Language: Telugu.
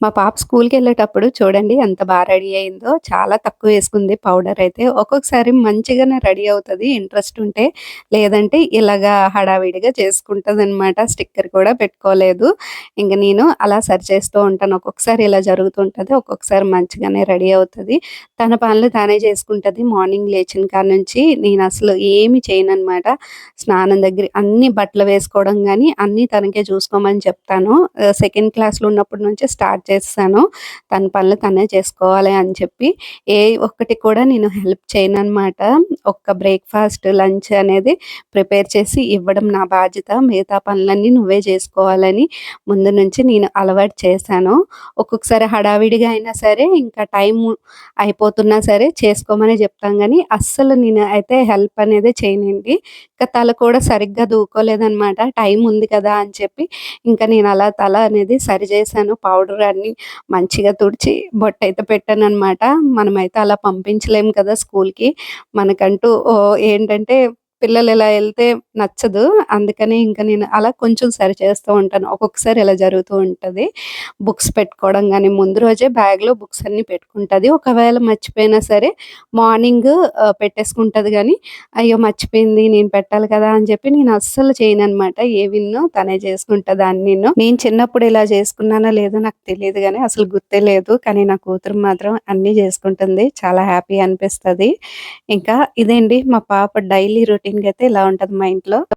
మా పాప స్కూల్‌కి వెళ్ళేటప్పుడు చూడండి ఎంత బాగా రెడీ అయిందో. చాలా తక్కువ వేసుకుంది పౌడర్ అయితే. ఒక్కొక్కసారి మంచిగానే రెడీ అవుతుంది ఇంట్రెస్ట్ ఉంటే. లేదంటే ఇలాగా హడావిడిగా చేసుకుంటుంది అనమాట స్టిక్కర్ కూడా పెట్టుకోలేదు. ఇంక నేను అలా సరి చేస్తూ ఉంటాను. ఒక్కొక్కసారి ఇలా జరుగుతుంటుంది ఒక్కొక్కసారి మంచిగానే రెడీ అవుతుంది తన పనులు తానే చేసుకుంటుంది మార్నింగ్ లేచిన కాడ్నుంచి నేను అసలు ఏమి చేయననమాట. స్నానం దగ్గర అన్ని బట్టలు వేసుకోవడం కానీ అన్నీ తనకే చూసుకోమని చెప్తాను. సెకండ్ క్లాస్‌లో ఉన్నప్పటి నుంచి స్టార్ట్ చేస్తాను తన పనులు తనే చేసుకోవాలి అని చెప్పి. ఏ ఒక్కటి కూడా నేను హెల్ప్ చేయను అనమాట ఒక్క బ్రేక్‌ఫాస్ట్, లంచ్ అనేది ప్రిపేర్ చేసి ఇవ్వడం నా బాధ్యత. మిగతా పనులన్నీ నువ్వే చేసుకోవాలని ముందు నుంచి నేను అలవాటు చేశాను. ఒక్కొక్కసారి హడావిడిగా అయినా సరే ఇంకా టైం అయిపోతున్నా సరే చేసుకోమని చెప్తాం కానీ అస్సలు నేను అయితే హెల్ప్ అనేది చేయనండి. ఇంకా తల కూడా సరిగ్గా దూకోలేదనమాట. టైం ఉంది కదా అని చెప్పి ఇంకా నేను అలా తల అనేది సరి చేశాను. పౌడర్ అన్నీ మంచిగా తుడిచి బొట్టు అయితే పెట్టాను అనమాట మనమైతే అలా పంపించలేము కదా స్కూల్‌కి. మనకంటూ ఏంటంటే పిల్లలు ఇలా వెళ్తే నచ్చదు. అందుకని ఇంకా నేను అలా కొంచెం సరి చేస్తూ ఉంటాను. ఒక్కొక్కసారి ఇలా జరుగుతూ ఉంటుంది బుక్స్ పెట్టుకోవడం కానీ ముందు రోజే బ్యాగ్‌లో బుక్స్ అన్నీ పెట్టుకుంటుంది ఒకవేళ మర్చిపోయినా సరే మార్నింగ్ పెట్టేసుకుంటుంది కానీ అయ్యో! మర్చిపోయింది నేను పెట్టాలి కదా అని చెప్పి నేను అస్సలు చేయననమాట. ఏవిను తనే చేసుకుంటుంది అన్ని నేను చిన్నప్పుడు ఇలా చేసుకున్నానో లేదో నాకు తెలియదు కానీ అసలు గుర్తే లేదు. కానీ నా కూతురు మాత్రం అన్నీ చేసుకుంటుంది. చాలా హ్యాపీ అనిపిస్తుంది ఇంకా ఇదేంటి మా పాప డైలీ రొటీన్ రొటీన్‌గా అయితే ఇలా ఉంటది మా ఇంట్లో.